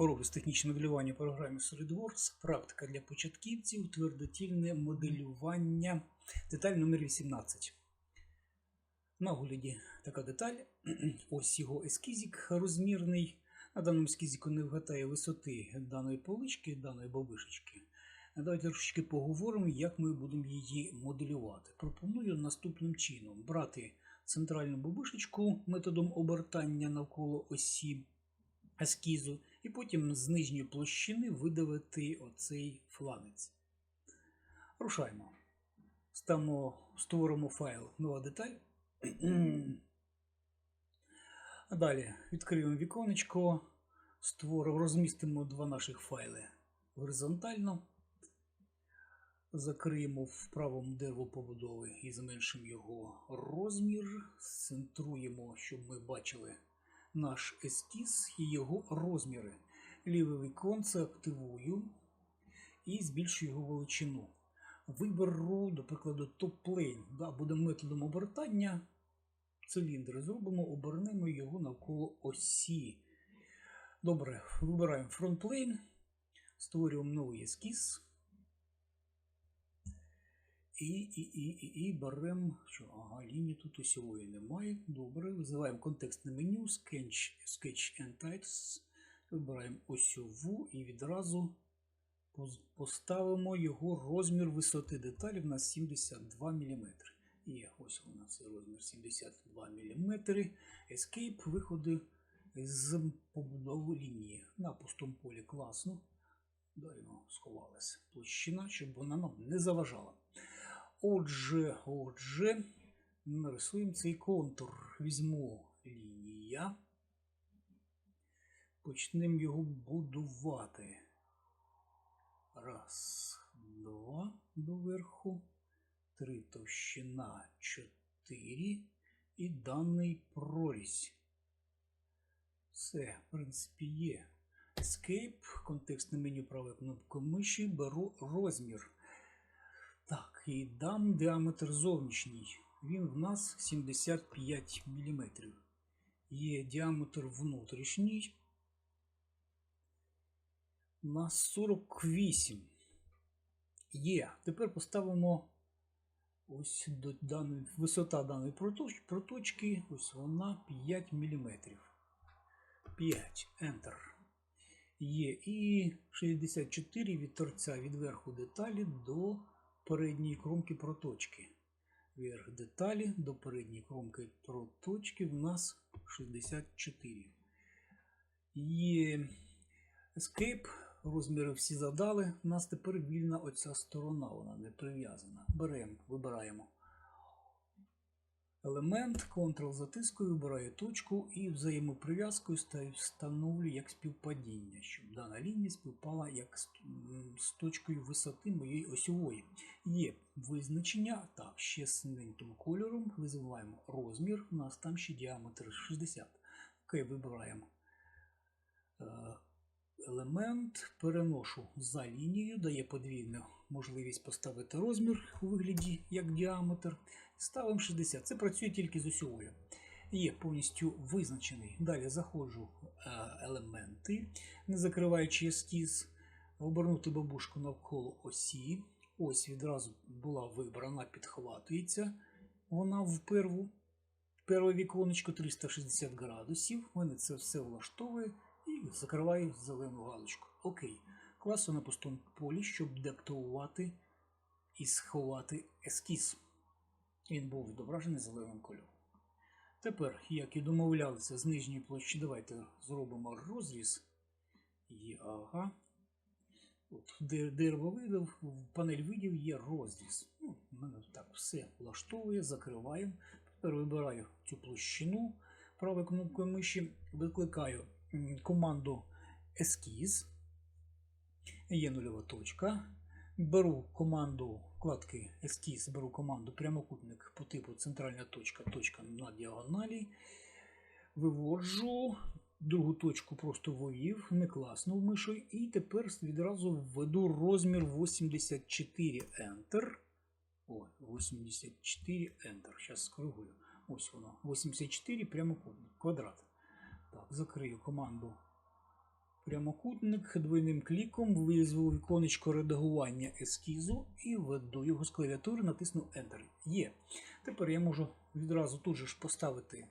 Уроки з технічного моделювання програмі SolidWorks, практика для початківців, твердотільне моделювання. Деталь номер 18. На огляді така деталь. Ось його ескізик розмірний. На даному ескізику не вгадає висоти даної полички, даної бабишечки. Давайте трошечки поговоримо, як ми будемо її моделювати. Пропоную наступним чином брати центральну бабишечку методом обертання навколо осі ескізу, і потім з нижньої площини видавити оцей фланець. Рушаємо. Ставимо, створимо файл нова деталь. Далі відкриємо віконечко, створимо, розмістимо два наших файли горизонтально. Закриємо в правому дерево побудови і зменшимо його розмір. Центруємо, щоб ми бачили наш ескіз і його розміри. Ліве віконце активую і збільшую його величину. Виберу, до прикладу, топ-плейн. Да, буде методом обертання. Циліндри зробимо, обернемо його навколо осі. Добре, вибираємо фронтплейн, створюємо новий ескіз. І, і, і, і, і беремо, що ага, лінії тут осьової немає. Добре, визиваємо контекстне меню, Sketch, Sketch and Types. Вибираємо осьову і відразу поставимо його розмір висоти деталі. У нас 72 мм. Є ось у нас і розмір 72 мм. Escape виходить з побудови лінії. На пустому полі класно. Далі сховалася площина, щоб вона нам не заважала. Отже, отже, нарисуємо цей контур. Візьму лінія. Почнемо його будувати. Раз, два доверху, три товщина, чотири і даний прорізь. Все, в принципі, є. Escape, контекстне меню правою кнопкою миші, беру розмір. І дам діаметр зовнішній. Він в нас 75 мм. Є діаметр внутрішній. На 48. Є. Тепер поставимо ось до даної, висота даної проточки. Ось вона 5 мм. 5. Enter. Є. І 64 від торця від верху деталі до передньої кромки проточки. Верх деталі до передньої кромки проточки в нас 64. І Escape, розміри всі задали. У нас тепер вільна оця сторона, вона не прив'язана. Беремо, вибираємо елемент, Ctrl затискую, вибираю точку і взаємоприв'язкою встановлюю як співпадіння, щоб дана лінія співпала як з, з точкою висоти моєї осьової. Є визначення, так, ще синеньким кольором, визиваємо розмір, у нас там ще діаметр 60. Окей, вибираємо е, елемент, переношу за лінією, дає подвійну можливість поставити розмір у вигляді як діаметр. Ставимо 60. Це працює тільки з осьовою. Є повністю визначений. Далі заходжу е, елементи, не закриваючи ескіз, обернути бабушку навколо осі. Ось відразу була вибрана, підхватується. Вона в перву. Перше віконечко 360 градусів. Мене це все влаштовує закриваю зелену галочку. Окей. Класу на пустому полі, щоб деактивувати і сховати ескіз. Він був відображений зеленим кольором. Тепер, як і домовлялися з нижньої площі, давайте зробимо розріз. Є, ага. От, Дерево видав, панель видів є розріз. Ну, мене так все влаштовує, закриваємо. Тепер вибираю цю площину правою кнопкою миші, викликаю команду ескіз. Є нульова точка. Беру команду вкладки ескіз, беру команду прямокутник по типу центральна точка, точка на діагоналі. Виводжу, другу точку просто вивів, не класнув мишою. І тепер відразу введу розмір 84 Enter. О, 84 Enter. Зараз скоригую. Ось воно. 84 прямокутник, квадрат. Так, закрию команду прямокутник двойним кліком визву віконечко редагування ескізу і введу його з клавіатури, натисну Enter. Є. Тепер я можу відразу тут же ж поставити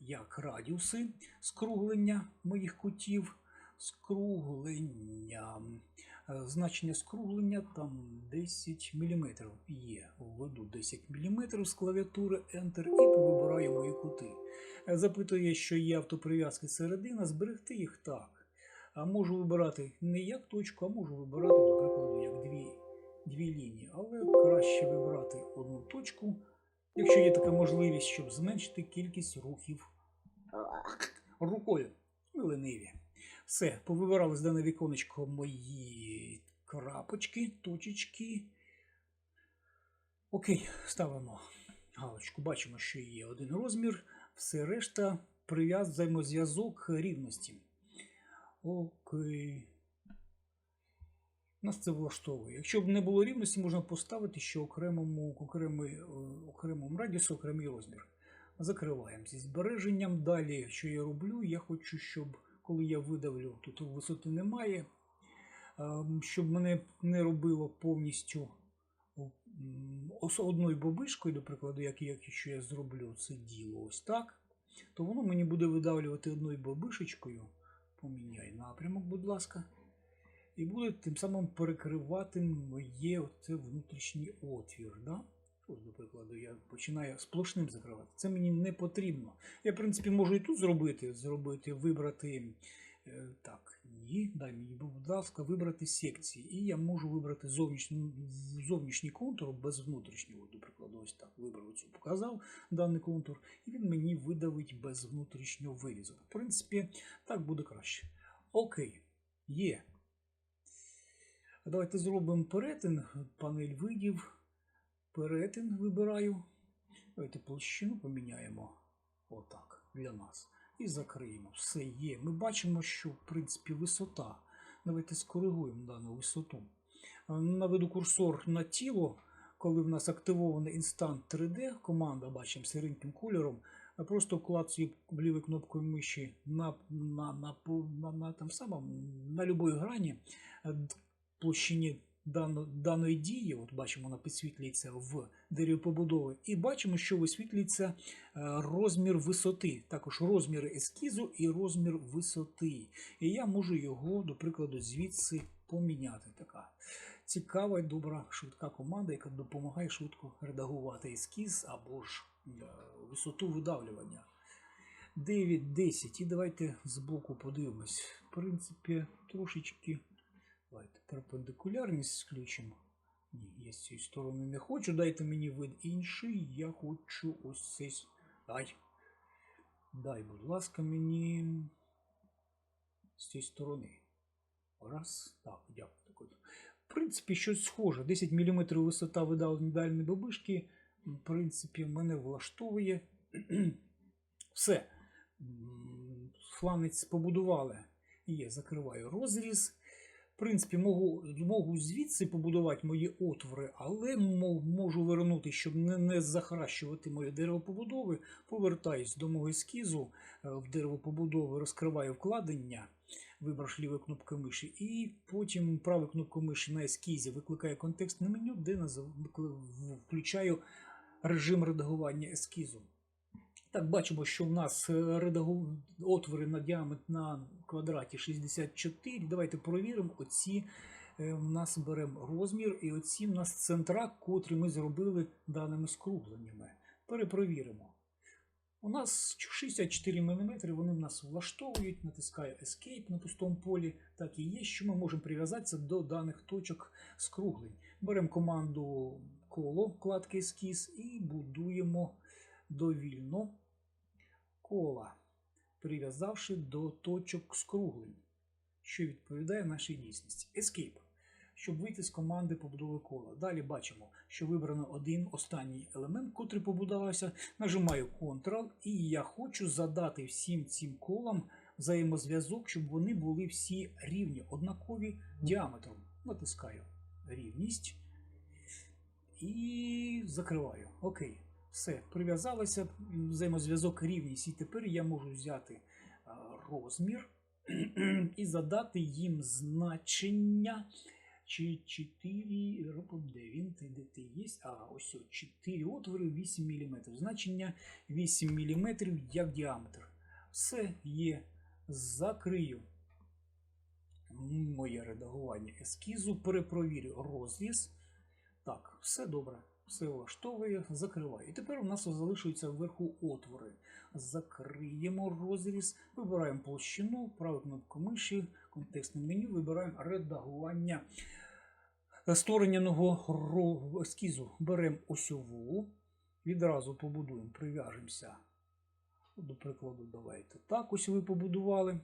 як радіуси скруглення моїх кутів. Скруглення. Е, Значення скруглення там 10 мм є. Введу 10 мм з клавіатури Enter і повибираю мої кути. Е, Запитує, що є автоприв'язки середина, зберегти їх так. А можу вибирати не як точку, а можу вибирати, до прикладу, як дві, дві лінії. Але краще вибирати одну точку, якщо є така можливість, щоб зменшити кількість рухів рукою. Ми лениві. Все, повибирали з дане віконечко мої крапочки, точечки. Окей, ставимо галочку. Бачимо, що є один розмір, все решта прив'яз взаємозв'язок рівності. Окей. Нас це влаштовує. Якщо б не було рівності, можна поставити, що окремому, окремий, е, окремому радіусу окремий розмір. Закриваємо зі збереженням. Далі, що я роблю, я хочу, щоб коли я видавлю, тут висоти немає, ем, щоб мене не робило повністю одною бобишкою, до прикладу, як, як якщо я зроблю це діло ось так, то воно мені буде видавлювати одною бобишечкою. Поміняй напрямок, будь ласка. І буде тим самим перекривати моє внутрішній отвір. Да? Ось, до прикладу, я починаю сплошним закривати. Це мені не потрібно. Я, в принципі, можу і тут зробити, зробити, вибрати. е, Так, ні, дай мені, будь ласка, вибрати секції. І я можу вибрати зовнішній, зовнішній контур без внутрішнього. До прикладу, ось так. Вибрав цю, показав даний контур, і він мені видавить без внутрішнього вирізу. В принципі, так буде краще. Окей, є. Давайте зробимо перетин, панель видів. Перетин вибираю. Давайте площину поміняємо. Отак, для нас. І закриємо. Все є. Ми бачимо, що в принципі висота. Давайте скоригуємо дану висоту. Е, Наведу курсор на тіло, коли в нас активований інстант 3D, команда бачимо сіреньким кольором. Просто клацаю лівою кнопкою миші на, на, на, на, на, там самому, на любої грані е, площині даної дії, от бачимо, вона підсвітлюється в дереві побудови, і бачимо, що висвітлюється е, розмір висоти, також розмір ескізу і розмір висоти. І я можу його, до прикладу, звідси поміняти. Така цікава і добра швидка команда, яка допомагає швидко редагувати ескіз або ж е, висоту видавлювання. 9, 10. І давайте збоку подивимось. В принципі, трошечки. Давайте перпендикулярність включимо. Ні, я з цієї сторони не хочу. Дайте мені вид інший. Я хочу ось цей. Дай. Дай, будь ласка, мені з цієї сторони. Раз. Так, дякую. В принципі, щось схоже. 10 мм висота видалення дальні бабишки. В принципі, мене влаштовує. Все. Фланець побудували. Є, закриваю розріз. Принципі, можу, можу звідси побудувати мої отвори, але мо- можу вернути, щоб не, не захаращувати моє дерево побудови. Повертаюсь до мого ескізу е, в дерево побудови, розкриваю вкладення, вибравши лівою кнопкою миші, і потім правою кнопкою миші на ескізі викликаю контекстне меню, де включаю режим редагування ескізу. Так, бачимо, що в нас е, редагу... отвори на діаметр на квадраті 64. Давайте провіримо. Оці е, в нас беремо розмір, і оці в нас центра, котрі ми зробили даними скругленнями. Перепровіримо. У нас 64 мм, вони в нас влаштовують, натискаю Escape на пустому полі. Так і є, що ми можемо прив'язатися до даних точок скруглень. Беремо команду коло вкладки ескіз і будуємо довільно кола, прив'язавши до точок скруглень, що відповідає нашій дійсності. Escape. Щоб вийти з команди побудови кола. Далі бачимо, що вибрано один останній елемент, котрий побудувався. Нажимаю Ctrl, і я хочу задати всім цим колам взаємозв'язок, щоб вони були всі рівні, однакові діаметром. Натискаю рівність і закриваю. Окей. Все, прив'язалося, взаємозв'язок рівність. І тепер я можу взяти розмір і задати їм значення. Чи 4, де він, де ти є? А, ось 4 отвори, 8 мм. Значення 8 мм як діаметр. Все є. Закрию моє редагування ескізу, перепровірю розріз. Так, все добре, все влаштовує, закриваю. І тепер у нас залишуються вверху отвори. Закриємо розріз, вибираємо площину, праву кнопку миші, контекстне меню, вибираємо редагування стороняного ескізу. Беремо осьову, відразу побудуємо, прив'яжемося. До прикладу, давайте так, ось ви побудували.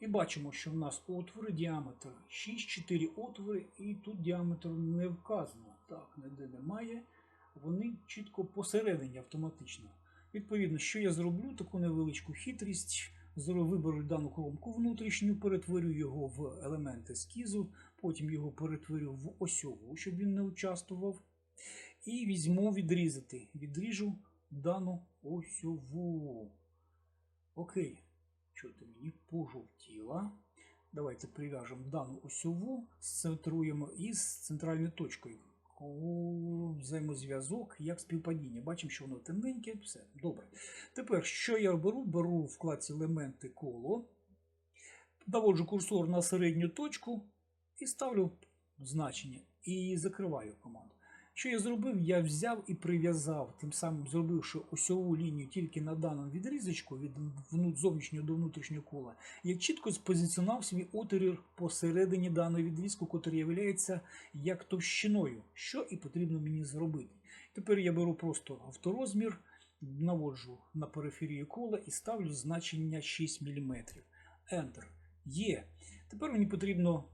І бачимо, що в нас отвори, діаметр 6-4 отвори, і тут діаметр не вказано. Так, ніде немає. Вони чітко посередині автоматично. Відповідно, що я зроблю, таку невеличку хитрість. Виберу дану колонку внутрішню, перетворю його в елемент ескізу, потім його перетворю в осьову, щоб він не участвував. І візьму відрізати. Відріжу дану осьову. Окей. Що ти мені пожовтіла? Давайте прив'яжемо дану осьову, сцентруємо із центральною точкою. Взаємозв'язок як співпадіння. Бачимо, що воно темненьке, все добре. Тепер, що я беру? Беру вкладці елементи коло, наводжу курсор на середню точку і ставлю значення. І закриваю команду. Що я зробив? Я взяв і прив'язав, тим самим зробивши осьову лінію тільки на даному відрізочку від зовнішнього до внутрішнього кола. Я чітко спозиціонував свій отвір посередині даного відрізку, який є як товщиною, що і потрібно мені зробити. Тепер я беру просто авторозмір, наводжу на периферію кола і ставлю значення 6 мм. Enter. Є. Тепер мені потрібно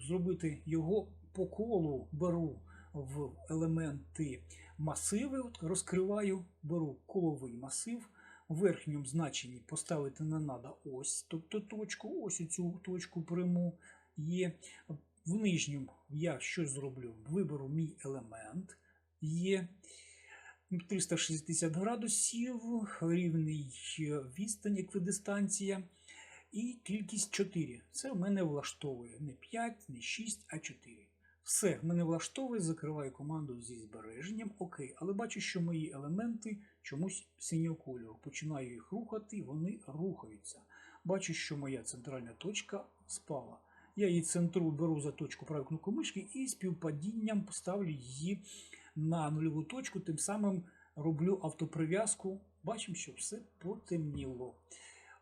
зробити його по колу, беру в елементи масиви, от розкриваю, беру коловий масив, в верхньому значенні поставити не треба ось, тобто точку, ось цю точку пряму є. В нижньому я що зроблю? Виберу мій елемент, є 360 градусів, рівний відстань, еквідистанція. І кількість 4. Це в мене влаштовує не 5, не 6, а 4. Все, мене влаштовує, закриваю команду зі збереженням. Окей, але бачу, що мої елементи чомусь синього. Починаю їх рухати, вони рухаються. Бачу, що моя центральна точка спала. Я її центру беру за точку правою кнопкою мишки і співпадінням поставлю її на нульову точку, тим самим роблю автоприв'язку. Бачимо, що все потемніло.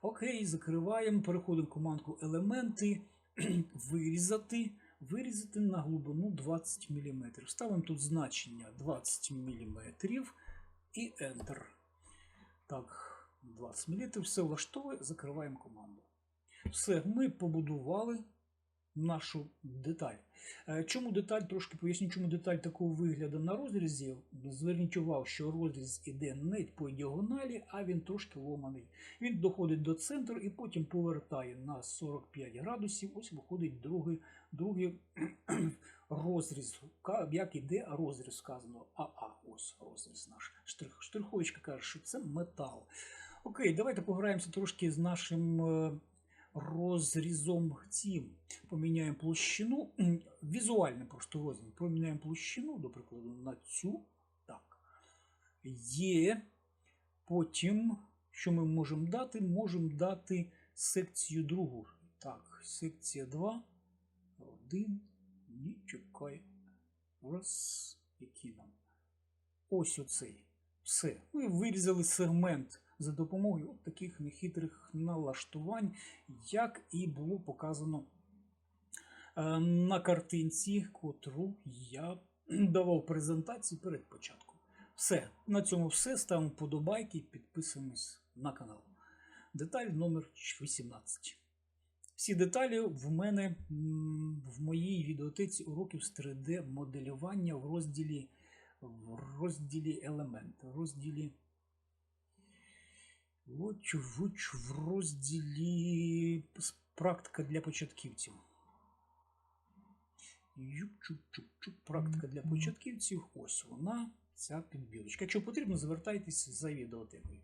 Окей, закриваємо, переходимо в командку елементи, вирізати, вирізати на глибину 20 мм. Ставимо тут значення 20 мм і Enter. Так, 20 мм, все влаштовує, закриваємо команду. Все, ми побудували нашу деталь. Е, Чому деталь, трошки поясню, чому деталь такого вигляду на розрізі. Зверніть увагу, що розріз іде не по діагоналі, а він трошки ломаний. Він доходить до центру і потім повертає на 45 градусів. Ось виходить другий, другий розріз. Як іде розріз сказано? АА, ось розріз наш. Штрих, штриховочка каже, що це метал. Окей, давайте пограємося трошки з нашим е, розрізом цим. Поміняємо площину. Візуальний просто розріз. Поміняємо площину, до прикладу, на цю. Так. Є. Потім, що ми можемо дати? Можемо дати секцію другу. Так, секція 2. Один. Ні. Раз. Який нам? Ось оцей. Все. Ми вирізали сегмент за допомогою таких нехитрих налаштувань, як і було показано е, на картинці, котру я давав презентації перед початком. Все, на цьому все. Ставимо подобайки, підписуємось на канал. Деталь номер 18. Всі деталі в мене в моїй відеотеці уроків з 3D моделювання в розділі в розділі елементи, в розділі в розділі практика для початківців. Практика для початківців. Ось вона, ця підбірочка. Якщо потрібно, звертайтесь за відеотекою.